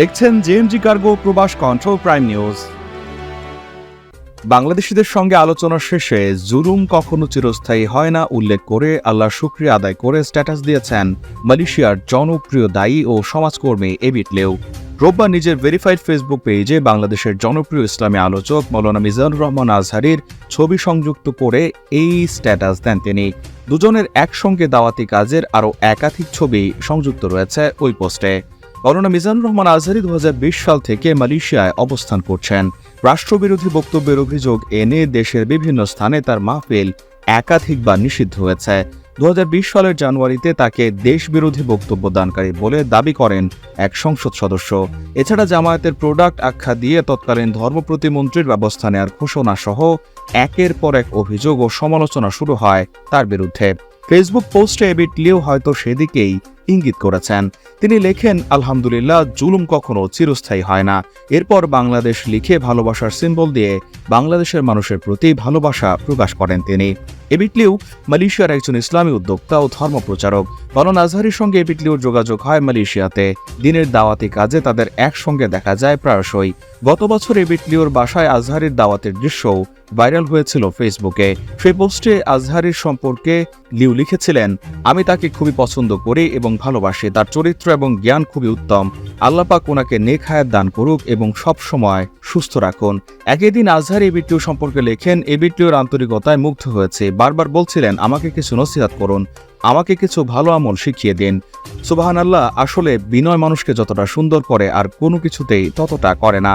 দেখছেন JMG cargo প্রবাস control prime news বাংলাদেশিদের সঙ্গে আলোচনা শেষে জুলুম কখনো চিরস্থায়ী হয় না, উল্লেখ করে আল্লাহ শুক্রিয়া আদায় করে স্ট্যাটাস দিয়েছেন মালয়েশিয়ার জনপ্রিয় দায়ী ও সমাজকর্মী এবিট লেউ। রোববার নিজের ভেরিফাইড ফেসবুক পেজে বাংলাদেশের জনপ্রিয় ইসলামী আলোচক মৌলানা মিজানুর রহমান আজহারির ছবি সংযুক্ত করে এই স্ট্যাটাস দেন তিনি। দুজনের একসঙ্গে দাওয়াতি কাজের আরও একাধিক ছবি সংযুক্ত রয়েছে ওই পোস্টে। মৌলানা মিজানুর রহমান আজহারি দু সাল থেকে মালয়েশিয়ায় অবস্থান করছেন। রাষ্ট্রবিরোধী বক্তব্যের অভিযোগ এনে দেশের বিভিন্ন স্থানে তার মাহফিল একাধিকবার নিষিদ্ধ হয়েছে। দু সালের জানুয়ারিতে তাকে দেশবিরোধী বক্তব্য দানকারী বলে দাবি করেন এক সংসদ সদস্য। এছাড়া জামায়াতের প্রোডাক্ট আখ্যা দিয়ে তৎকালীন ধর্ম প্রতিমন্ত্রীর ব্যবস্থা নেওয়ার ঘোষণা সহ একের পর এক অভিযোগ ও সমালোচনা শুরু হয় তার বিরুদ্ধে। ফেসবুক পোস্টে এবিট লিও হয়তো সেদিকেই ইঙ্গিত করেছেন। তিনি লেখেন, আলহামদুলিল্লাহ, জুলুম কখনো চিরস্থায়ী হয় না। এরপর বাংলাদেশ লিখে ভালোবাসার সিম্বল দিয়ে বাংলাদেশের মানুষের প্রতি ভালোবাসা প্রকাশ করেন তিনি। এবিটলিউ মালয়েশিয়ার একজন ইসলামী উদ্যোক্তা ও ধর্মপ্রচারক। বলন আজহারির সঙ্গে এবিটলিউর যোগাযোগ হয় মালয়েশিয়াতে। দিনের দাওয়াতি কাজে তাদের একসঙ্গে দেখা যায় প্রায়শই। গত বছর এবিটলিউর বাসায় আজহারির দাওয়াতের দৃশ্যও ভাইরাল হয়েছিল ফেসবুকে। সেই পোস্টে আজহারির সম্পর্কে লিউ লিখেছিলেন, আমি তাকে খুবই পছন্দ করি এবং ভালোবাসি, তার চরিত্র এবং জ্ঞান খুবই উত্তম। আল্লাপাক ওনাকে নেক হায়াত দান করুক এবং সব সময় সুস্থ রাখুন। একই দিন আজহার এবিটিও সম্পর্কে লেখেন এবিটিওর আন্তরিকতায় মুগ্ধ হয়েছে। বারবার বলছিলেন, আমাকে কিছু নসিহাত করুন, আমাকে কিছু ভালো আমল শিখিয়ে দিন। সুবাহান আল্লাহ আসলে বিনয় মানুষকে যতটা সুন্দর করে আর কোনো কিছুতেই ততটা করে না।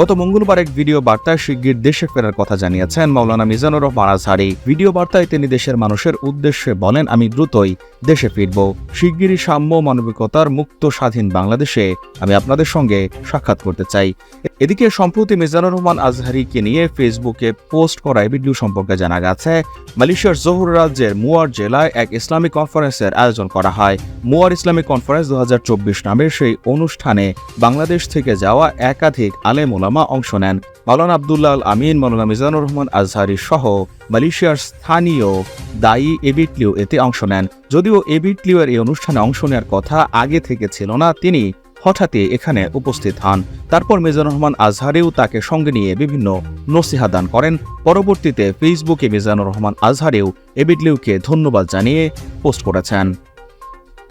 গত মঙ্গলবার এক ভিডিও বার্তায় শিগগির দেশে ফেরার কথা জানিয়েছেন মৌলানা মিজানুর রহমান আজহারি। ভিডিও বার্তায় তিনি দেশের মানুষের উদ্দেশ্যে বলেন, আমি দ্রুতই দেশে ফিরব। শিগগিরই সাম্য মানবিকতার মুক্ত স্বাধীন বাংলাদেশে আমি আপনাদের সঙ্গে সাক্ষাৎ করতে চাই। এদিকে সম্প্রতি মিজানুর রহমান আজহারিকে নিয়ে ফেসবুকে পোস্ট করা এই ভিডিও সম্পর্কে জানা গেছে, মালয়েশিয়ার জহুর রাজ্যের মুয়ার জেলায় এক ইসলামিক কনফারেন্সের আয়োজন করা হয়। মুয়ার ইসলামিক কনফারেন্স দু হাজার চব্বিশ নামের সেই অনুষ্ঠানে বাংলাদেশ থেকে যাওয়া একাধিক আলেম ওলামা অংশ নেন। মাওলানা আবদুল্লাহ আল আমিন, মাওলানা মিজানুর রহমান আজহারি সহ মালয়েশিয়ার স্থানীয় দায়ী এবিটলিও এতে অংশ নেন। যদিও এবিটলিও এর এই অনুষ্ঠানে অংশ নেওয়ার কথা আগে থেকে ছিল না, তিনি হঠাৎই এখানে উপস্থিত হন। তারপর মিজানুর রহমান আজহারিও তাকে সঙ্গে নিয়ে বিভিন্ন নসিহা দান করেন। পরবর্তীতে ফেসবুকে মিজানুর রহমান আজহারিও এবিটলিউকে ধন্যবাদ জানিয়ে পোস্ট করেছেন।